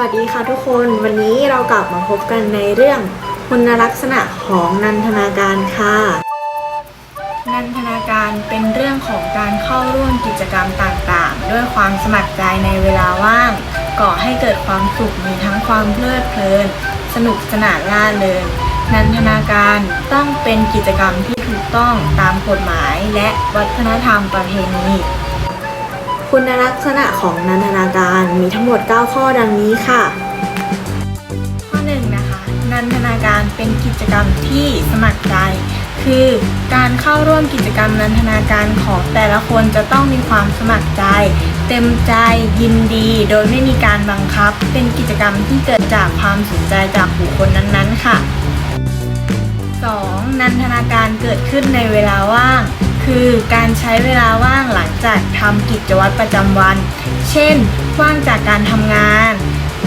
วัสดีค่ะทุกคนวันนี้เรากลับมาพบกันในเรื่องคุณลักษณะของนันทนาการค่ะ นันทนาการเป็นเรื่องของการเข้าร่วมกิจกรรมต่างๆ ด้วยความสมัครใจในเวลาว่าง ก่อให้เกิดความสุขมีทั้งความเพลิดเพลิน สนุกสนานล่าเริงนันทนาการต้องเป็นกิจกรรมที่ถูกต้องตามกฎหมายและวัฒนธรรมประเพณี คุณลักษณะของนันทนาการมีทั้งหมด 9 ข้อดังนี้ค่ะ ข้อหนึ่งนะคะ นันทนาการเป็นกิจกรรมที่สมัครใจ คือการเข้าร่วมกิจกรรมนันทนาการของแต่ละคนจะต้องมีความสมัครใจ เต็มใจยินดี โดยไม่มีการบังคับ เป็นกิจกรรมที่เกิดจากความสนใจจากบุคคลนั้นๆ ค่ะ 2. นันทนาการเกิดขึ้นในเวลาว่าง คือการใช้เวลาว่างหลังจากทำกิจวัตรประจำวัน เช่น ว่างจากการทำงาน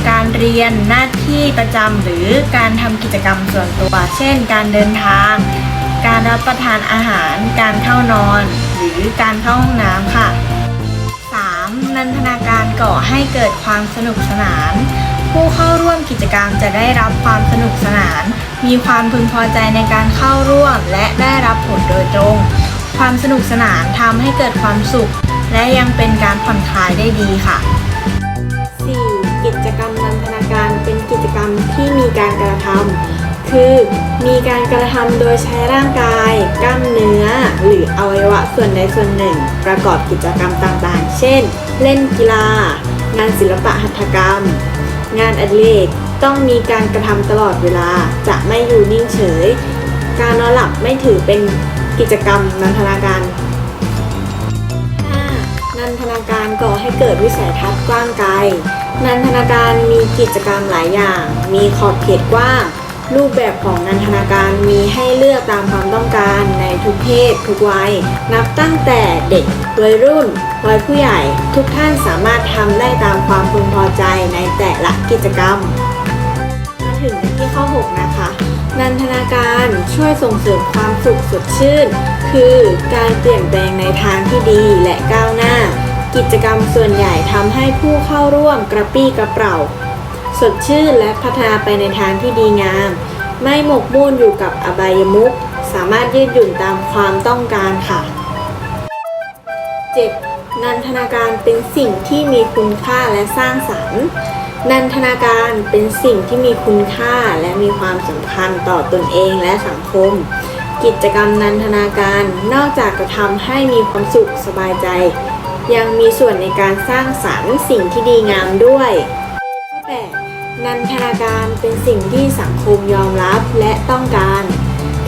การเรียนหน้าที่ประจำหรือการทำกิจกรรมส่วนตัว เช่น การเดินทาง การรับประทานอาหาร การเข้านอน หรือการเข้าห้องน้ำค่ะ 3. นันทนาการก่อให้เกิดความสนุกสนาน ผู้เข้าร่วมกิจกรรมจะได้รับความสนุกสนาน มีความพึงพอใจในการเข้าร่วม และได้รับผลโดยตรง ความสนุกสนานทำให้เกิดความสุข และยังเป็นการผ่อนคลายได้ดีค่ะ 4. กิจกรรมนันทนาการเป็นกิจกรรมที่มีการกระทำคือ มีการกระทำโดยใช้ร่างกาย กล้ามเนื้อ หรืออวัยวะส่วนใดส่วนหนึ่ง ประกอบกิจกรรมต่างๆ เช่น เล่นกีฬา งานศิลปะหัตถกรรม งานอดิเรกต้องมีการกระทำตลอดเวลาจะไม่อยู่นิ่งเฉย การนอนหลับไม่ถือเป็น กิจกรรมนันทนาการ 5. นันทนาการก่อให้เกิดวิสัยทัศน์กว้างไกล นันทนาการมีกิจกรรมหลายอย่าง มีขอบเขตกว้าง รูปแบบของนันทนาการมีให้เลือกตามความต้องการในทุกเพศทุกวัย นับตั้งแต่เด็กวัยรุ่นวัยผู้ใหญ่ทุกท่านสามารถทำได้ตามความพึงพอใจในแต่ละกิจกรรม มาถึงในที่ข้อ 6 นะคะ นันทนาการช่วยส่งเสริมความสุขสดชื่น คือการเปลี่ยนแปลงในทางที่ดีและก้าวหน้า กิจกรรมส่วนใหญ่ทำให้ผู้เข้าร่วมกระปี้กระเป๋าสดชื่นและพัฒนาไปในทางที่ดีงาม ไม่หมกมุ่นอยู่กับอบายมุขสามารถยืดหยุ่นตามความต้องการค่ะ 7. นันทนาการเป็นสิ่งที่มีคุณค่าและสร้างสรรค์ นันทนาการเป็นสิ่งที่มีคุณค่าและมีความสำคัญต่อตนเองและสังคม กิจกรรมนันทนาการนอกจากจะทำให้มีความสุขสบายใจ ยังมีส่วนในการสร้างสรรค์สิ่งที่ดีงามด้วยข้อ8นันทนาการเป็นสิ่งที่สังคมยอมรับและต้องการ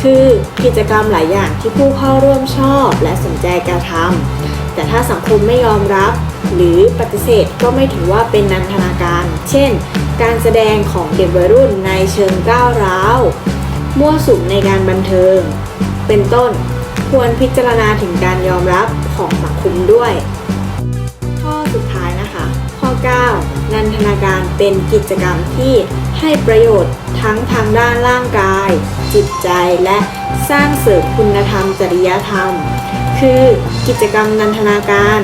คือกิจกรรมหลายอย่างที่ผู้เข้าร่วมชอบและสนใจกระทำแต่ถ้าสังคมไม่ยอมรับ หรือปฏิเสธก็ไม่ถือว่าเป็นนันทนาการ เช่น การแสดงของเด็กวัยรุ่นในเชิงก้าวร้าว มั่วสุมในการบันเทิง เป็นต้น ควรพิจารณาถึงการยอมรับของสังคมด้วย ข้อสุดท้ายนะคะ ข้อ 9 นันทนาการเป็นกิจกรรมที่ให้ประโยชน์ทั้งทางด้านร่างกาย จิตใจและสร้างเสริมคุณธรรมจริยธรรม คือกิจกรรมนันทนาการ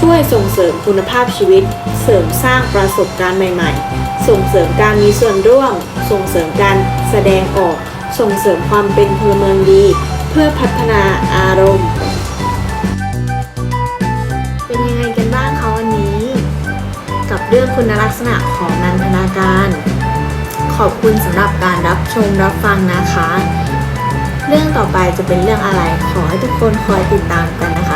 ช่วยส่งเสริมคุณภาพชีวิต เสริมสร้างประสบการณ์ใหม่ ๆ ส่งเสริมการมีส่วนร่วม ส่งเสริมการแสดงออก ส่งเสริมความเป็นพลเมืองดี เพื่อพัฒนาอารมณ์ เป็นยังไงกันบ้างคะวันนี้ กับเรื่องคุณลักษณะของนันทนาการ ขอบคุณสำหรับการรับชมรับฟังนะคะ เรื่องต่อไปจะเป็นเรื่องอะไรขอให้ทุกคนคอยติดตามกันนะคะ